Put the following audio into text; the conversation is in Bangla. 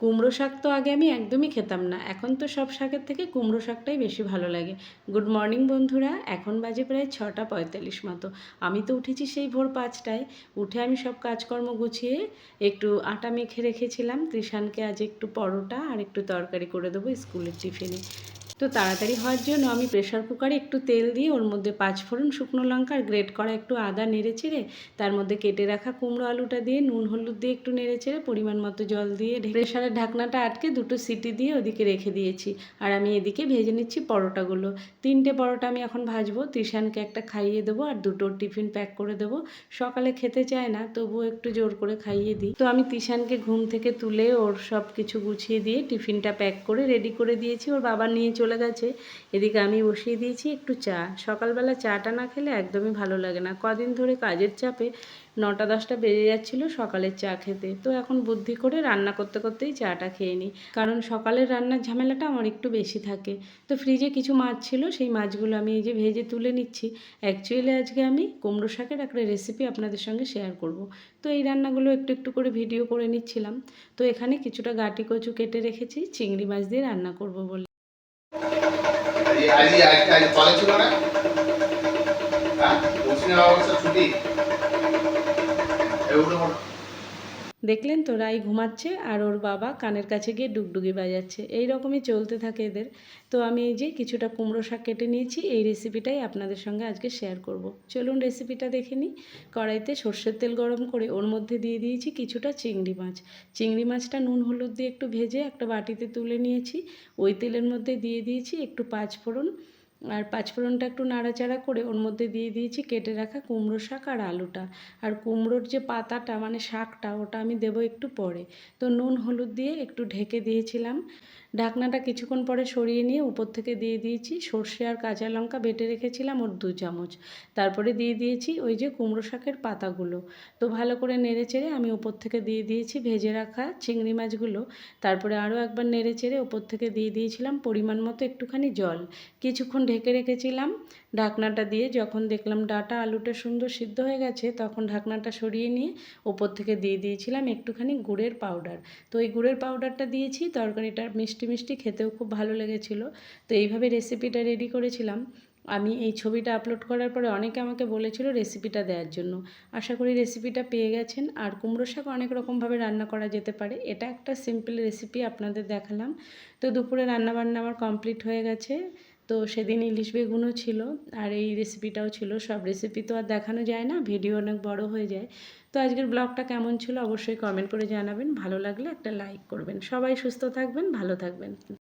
কুমড়ো শাক তো আগে আমি একদমই খেতাম না। এখন তো সব শাকের থেকে কুমড়ো শাকটাই বেশি ভালো লাগে। গুড মর্নিং বন্ধুরা। এখন বাজে প্রায় ছটা পঁয়তাল্লিশ মতো। আমি তো উঠেছি সেই ভোর পাঁচটায়। উঠে আমি সব কাজকর্ম গুছিয়ে একটু আটা মেখে রেখেছিলাম। তৃষানকে আজ একটু পরোটা আর একটু তরকারি করে দেবো স্কুলের টিফিনে। তো তাড়াতাড়ি হওয়ার জন্য আমি প্রেশার কুকারে একটু তেল দিয়ে ওর মধ্যে পাঁচ ফোড়ন শুকনো লঙ্কা আর গ্রেট করা একটু আদা নেড়ে চেড়ে, তার মধ্যে কেটে রাখা কুমড়ো আলুটা দিয়ে, নুন হলুদ দিয়ে একটু নেড়ে চেড়ে, পরিমাণ মতো জল দিয়ে প্রেশারের ঢাকনাটা আটকে দুটো সিটি দিয়ে ওদিকে রেখে দিয়েছি। আর আমি এদিকে ভেজে নিচ্ছি পরোটাগুলো। তিনটে পরোটা আমি এখন ভাজবো ত্রিশানকে একটা খাইয়ে দেবো আর দুটো টিফিন প্যাক করে দেবো। সকালে খেতে চায় না, তবুও একটু জোর করে খাইয়ে দিই। তো আমি তিশানকে ঘুম থেকে তুলে ওর সব কিছু গুছিয়ে দিয়ে টিফিনটা প্যাক করে রেডি করে দিয়েছি। ওর বাবা নিয়ে চলে গেছে। এদিকে আমি বসিয়ে দিয়েছি একটু চা। সকালবেলা চাটা না খেলে একদমই ভালো লাগে না। কদিন ধরে কাজের চাপে নটা দশটা বেজে যাচ্ছিল সকালের চা খেতে। তো এখন বুদ্ধি করে রান্না করতে করতেই চাটা খেয়ে নিই। কারণ সকালের রান্নার ঝামেলাটা আমার একটু বেশি থাকে। তো ফ্রিজে কিছু মাছ ছিল, সেই মাছগুলো আমি এই যে ভেজে তুলে নিচ্ছি। অ্যাকচুয়ালি আজকে আমি কুমড়ো শাকের একটা রেসিপি আপনাদের সঙ্গে শেয়ার করব। তো এই রান্নাগুলো একটু একটু করে ভিডিও করে নিচ্ছিলাম। তো এখানে কিছুটা গাটি কচু কেটে রেখেছি, চিংড়ি মাছ দিয়ে রান্না করব বলে। আজ আজ কলেজ ছিল না? হ্যাঁ? মুসলিম অবস্থা ছুটি। এগুলো দেখলেন তো, রাই ঘুমাচ্ছে আর ওর বাবা কানের কাছে গিয়ে ডুগডুগি বাজাচ্ছে। এই রকমই চলতে থাকে এদের। তো আমি এই যে কিছুটা কুমড়ো শাক কেটে নিয়েছি, এই রেসিপিটাই আপনাদের সঙ্গে আজকে শেয়ার করব। চলুন রেসিপিটা দেখে নিই। কড়াইতে সর্ষের তেল গরম করে ওর মধ্যে দিয়ে দিয়েছি কিছুটা চিংড়ি মাছ। চিংড়ি মাছটা নুন, হলুদ দিয়ে একটু ভেজে একটা বাটিতে তুলে নিয়েছি। ওই তেলের মধ্যে দিয়ে দিয়েছি একটু পাঁচ ফোড়ন আর পাঁচফোড়নটা একটু নাড়াচাড়া করে ওর মধ্যে দিয়ে দিয়েছি, কেটে রাখা কুমড়ো শাক আর আলুটা। আর কুমড়োর যে পাতাটা মানে শাকটা, ওটা আমি দেবো একটু পরে। তো নুন, হলুদ দিয়ে একটু ঢেকে দিয়েছিলাম। ঢাকনাটা কিছুক্ষণ পরে সরিয়ে নিয়ে উপর থেকে দিয়ে দিয়েছি। সর্ষে আর কাঁচা লঙ্কা বেটে রেখেছিলাম ওর দু চামচ। তারপরে দিয়ে দিয়েছি ওই যে কুমড়ো শাকের পাতাগুলো। তো ভালো করে নেড়ে চেড়ে আমি উপর থেকে দিয়ে দিয়েছি ভেজে রাখা চিংড়ি মাছগুলো। তারপরে আরও একবার নেড়ে চেড়ে উপর থেকে দিয়ে দিয়েছিলাম পরিমাণ মতো একটুখানি জল। কিছুক্ষণ ঢেকে রেখেছিলাম ঢাকনাটা দিয়ে। যখন দেখলাম ডাটা আলুটা সুন্দর সিদ্ধ হয়ে গেছে, তখন ঢাকনাটা সরিয়ে নিয়ে ওপর থেকে দিয়ে দিয়েছিলাম একটুখানি গুড়ের পাউডার। তো এই গুড়ের পাউডারটা দিয়েছি, তরকারিটা মিষ্টি মিষ্টি খেতেও খুব ভালো লেগেছিলো। তো এইভাবে রেসিপিটা রেডি করেছিলাম। আমি এই ছবিটা আপলোড করার পরে অনেকে আমাকে বলেছিল রেসিপিটা দেওয়ার জন্য। আশা করি রেসিপিটা পেয়ে গেছেন। আর কুমড়ো শাক অনেক রকমভাবে রান্না করা যেতে পারে। এটা একটা সিম্পল রেসিপি আপনাদের দেখালাম। তো দুপুরে রান্নাবান্না আমার কমপ্লিট হয়ে গেছে। তো সেদিন ইলিশ বেগুনও ছিল আর এই রেসিপিটাও ছিল। সব রেসিপি তো আর দেখানো যায় না ভিডিও অনেক বড় হয়ে যায়। তো আজকের ব্লগটা কেমন ছিল অবশ্যই কমেন্ট করে জানাবেন। ভালো লাগলে একটা লাইক করবেন। সবাই সুস্থ থাকবেন, ভালো থাকবেন।